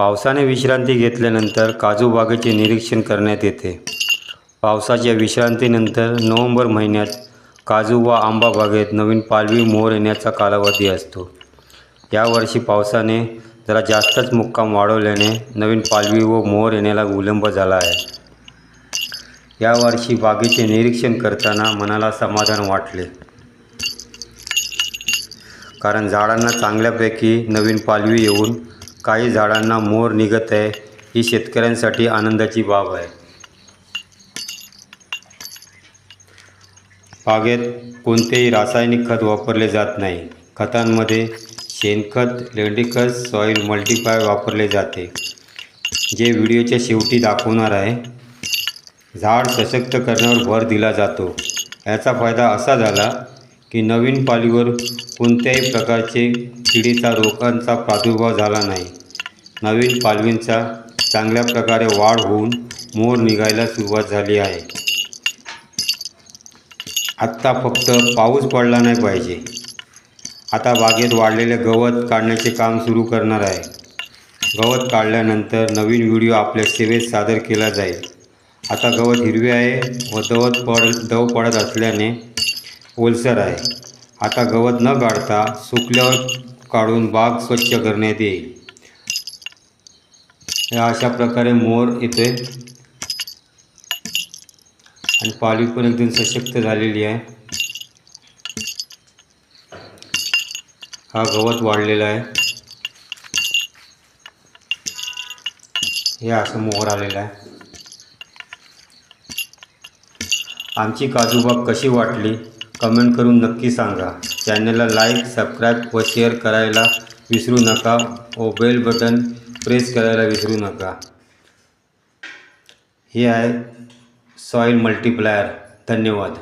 पावसाने विश्रांती घेतल्यानंतर काजू बागेचे निरीक्षण करण्यात येते. पावसाच्या विश्रांतीनंतर नोव्हेंबर महिन्यात काजू व आंबा बागेत नवीन पालवी मोहर येण्याचा कालावधी असतो. यावर्षी पावसाने जरा जास्तच मुक्काम वाढवल्याने नवीन पालवी व मोहर येण्याला विलंब झाला आहे. यावर्षी बागेचे निरीक्षण करताना मनाला समाधान वाटले. कारण झाडांना चांगल्यापैकी नवीन पालवी येऊन काही झाडांना मोर निघत आहे. ही शेतकऱ्यांसाठी आनंदाची बाब आहे. बागेत कोणतेही रासायनिक खत वापरले जात नाही. खतांमध्ये शेणखत लेंडीखत सॉईल मल्टीपाय वापरले जाते. जे व्हिडिओच्या शेवटी दाखवणार आहे. झाड सशक्त करण्यावर भर दिला जातो. याचा फायदा असा झाला की नवीन पालीवर कोणत्याही प्रकारचे किडीचा रोगांचा प्रादुर्भाव झाला नाही. नवीन पालवींचा चांगल्या प्रकारे वाढ होऊन मोर निघायला सुरुवात झाली आहे. आत्ता फक्त पाऊस पडला नाही पाहिजे. आता बागेत वाढलेले गवत काढण्याचे काम सुरू करणार आहे. गवत काढल्यानंतर नवीन व्हिडिओ आपल्या सेवेत सादर केला जाईल. आता गवत हिरवे आहे व दवत पड दव पडत असल्याने ओलसर आहे. आता गवत न काढता सुकल्यावर काढून बाग स्वच्छ करण्यात येईल. अशा प्रकारे मोर येते आणि पाळीव पण एकदम सशक्त झालेली आहे. हा गवत वाढलेला आहे. हे असं मोहर आलेलं आहे. आमची काजूबाग कशी वाटली? कमेंट करून नक्की सांगा. चॅनलला लाईक सबस्क्राईब व शेअर करायला विसरू नका. व बेल बटन प्रेस करायला विसरू नका. हे आहे सॉईल मल्टीप्लायर. धन्यवाद.